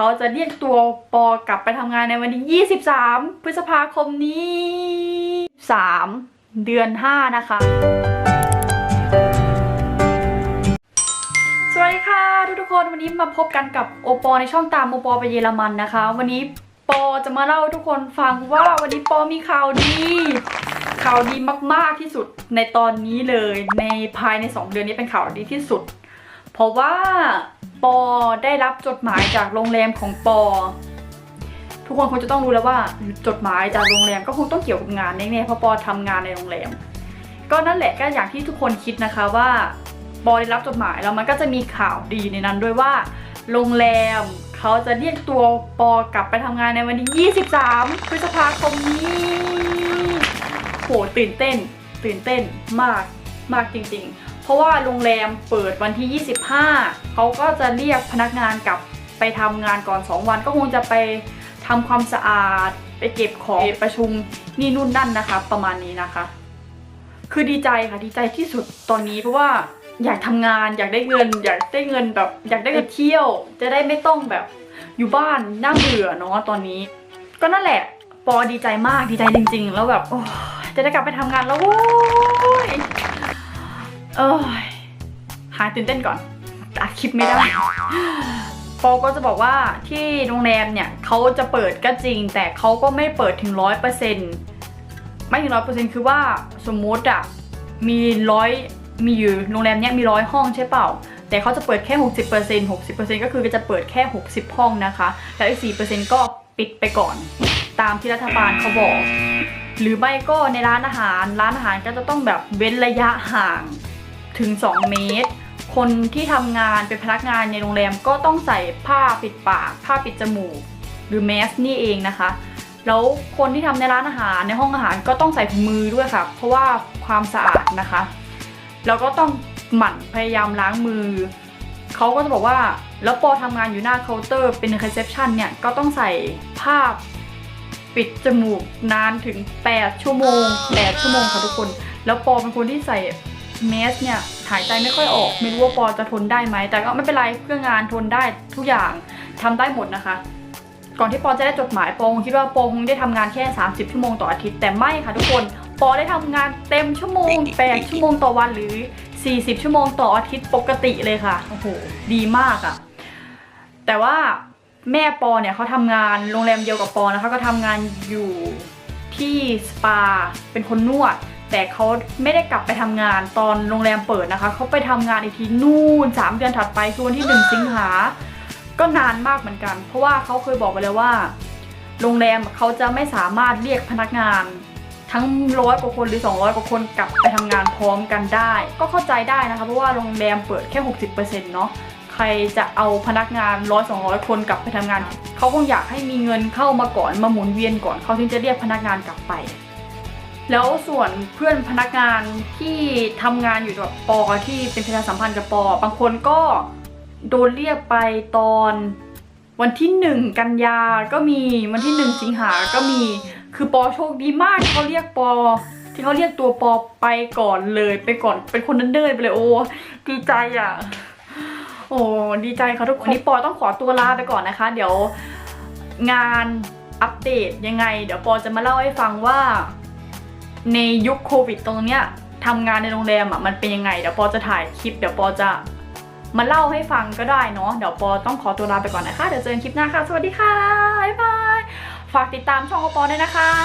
เขาจะเรียกตัวปอกลับไปทำงานในวันที่ 23 พฤษภาคมนี้ 3 เดือน 5 นะคะ สวัสดีค่ะทุกทุกๆคนวันนี้มาพบกันกับโอปอในช่องตามโอปอไปเยอรมันนะคะ วันนี้ปอจะมาเล่าทุกคนฟังว่าวันนี้ปอมีข่าวดีข่าวดีมากๆที่สุดในตอนนี้เลยในภายใน 2 เดือนนี้เป็นข่าวดีที่สุด เพราะว่า ปอได้รับจดหมายจากโรงแรมของปอ ทุกคนคงจะต้องรู้แล้วว่าจดหมายจากโรงแรมก็คงต้องเกี่ยวกับงานแน่ๆเพราะปอทำงานในโรงแรม ก็นั่นแหละก็อย่างที่ทุกคนคิดนะคะว่าปอได้รับจดหมายแล้วมันก็จะมีข่าวดีในนั้นด้วยว่า โรงแรมเขาจะเรียกตัวปอกลับไปทำงานในวันที่ 23 พฤษภาคมนี้โหตื่นเต้น ตื่นเต้นมากมากจริงๆ เพราะว่าโรงแรมเปิดวันที่ 25 เขาก็จะเรียกพนักงานกลับไปทำงานก่อน 2 วันก็คงจะไปทำความสะอาด ไปเก็บของไปประชุมนี่นู่นนั่นนะคะ ประมาณนี้นะคะ คือดีใจค่ะดีใจที่สุดตอนนี้เพราะว่าอยากทำงานอยากได้เงิน อยากได้เงินแบบ อยากได้เงินเที่ยว จะได้ไม่ต้องแบบอยู่บ้านน่าเบื่อเนาะตอนนี้ ก็นั่นแหละ ปอดีใจมากดีใจจริง ๆ แล้วแบบจะได้กลับไปทำงานแล้วโว้ย เอ้ยหายตื่นเต้นก่อนอัดคลิปไม่ได้ปอก็จะบอกว่าที่โรงแรมเนี่ยเขาจะเปิดก็จริง แต่เขาก็ไม่เปิดถึงร้อยเปอร์เซ็นต์ไม่ถึงร้อยเปอร์เซ็นต์คือว่าสมมุติอะมีร้อยมีอยู่โรงแรมเนี้ยมีร้อยห้องใช่เปล่า แต่เขาจะเปิดแค่ 60% 60%ก็คือจะเปิดแค่ 60 ห้องนะคะ แล้วอีก 4%ก็ปิดไปก่อน ตามที่รัฐบาลเขาบอก หรือไม่ก็ในร้านอาหาร ร้านอาหารก็จะต้องแบบเว้นระยะห่าง ถึง 2 เมตร คนที่ทำงานเป็นพนักงานในโรงแรมก็ต้องใส่ผ้าปิดปาก ผ้าปิดจมูก หรือแมสนี่เองนะคะ แล้วคนที่ทำในร้านอาหารในห้องอาหารก็ต้องใส่ถุงมือด้วยค่ะ เพราะว่าความสะอาดนะคะ แล้วก็ต้องหมั่นพยายามล้างมือ เขาก็จะบอกว่าแล้วปอทำงานอยู่หน้าเคาน์เตอร์เป็นรีเซพชันเนี่ยก็ต้องใส่ผ้าปิดจมูกนานถึง 8 ชั่วโมง 8 ชั่วโมงค่ะทุกคน แล้วปอเป็นคนที่ใส่ แมสเนี่ยหายใจไม่ค่อยออก ไม่รู้ว่าปอจะทนได้ไหม แต่ก็ไม่เป็นไรเพื่องานทนได้ทุกอย่างทำได้หมดนะคะ ก่อนที่ปอจะได้จดหมายปอคงคิดว่าปอคงได้ทำงานแค่ 30 ชั่วโมงต่ออาทิตย์แต่ไม่ค่ะทุกคนปอได้ทำงานเต็มชั่วโมง8ชั่วโมงต่อวันหรือ 40 ชั่วโมงต่ออาทิตย์ปกติเลยค่ะโอ้โหดีมากอะ่ะแต่ว่าแม่ปอเนี่ยเขาทำงานโรงแรมเดียวกับปอนะคะก็ทำงานอยู่ที่สปาเป็นคนนวด แต่เขาไม่ได้กลับไปทำงานตอนโรงแรมเปิดนะคะ เขาไปทำงานอีกทีนู่น 3 เดือนถัดไปคือวันที่ 1 สิงหา ก็นานมากเหมือนกัน เพราะว่าเขาเคยบอกไปเลยว่า โรงแรมเขาจะไม่สามารถเรียกพนักงาน ทั้งร้อยกว่าคนหรือ 200 กว่าคนกลับไปทำงานพร้อมกันได้ ก็เข้าใจได้นะคะ เพราะว่าโรงแรมเปิดแค่ 60%เนาะใครจะเอาพนักงานร้อยสองร้อยคนกลับไปทำงาน เขาคงอยากให้มีเงินเข้ามาก่อนมาหมุนเวียนก่อนเขาถึงจะเรียกพนักงานกลับไป แล้วส่วนเพื่อนพนักงานที่ทำงานอยู่กับปอที่เป็นประชาสัมพันธ์กับปอบางคนก็โดนเรียกไปตอนวันที่หนึ่งกันยาก็มีวันที่หนึ่งสิงหาก็มีคือปอโชคดีมากเขาเรียกปอ ที่เขาเรียกตัวปอไปก่อนเลย ไปก่อนเป็นคนนั้นเดินไปเลยโอ้ดีใจอะ โอ้ดีใจค่ะทุกคนวันนี้ปอต้องขอตัวลาไปก่อนนะคะ เดี๋ยวงานอัปเดตยังไง เดี๋ยวปอจะมาเล่าให้ฟังว่า ในยุคโควิดตรงเนี้ยทำงานในโรงแรมอะมันเป็นยังไง เดี๋ยวปอจะถ่ายคลิป เดี๋ยวปอจะมาเล่าให้ฟังก็ได้เนาะ เดี๋ยวปอต้องขอตัวลาไปก่อนนะคะ เดี๋ยวเจอกันคลิปหน้าค่ะ สวัสดีค่ะ บ๊ายบาย ฝากติดตามช่องของปอด้วยนะคะ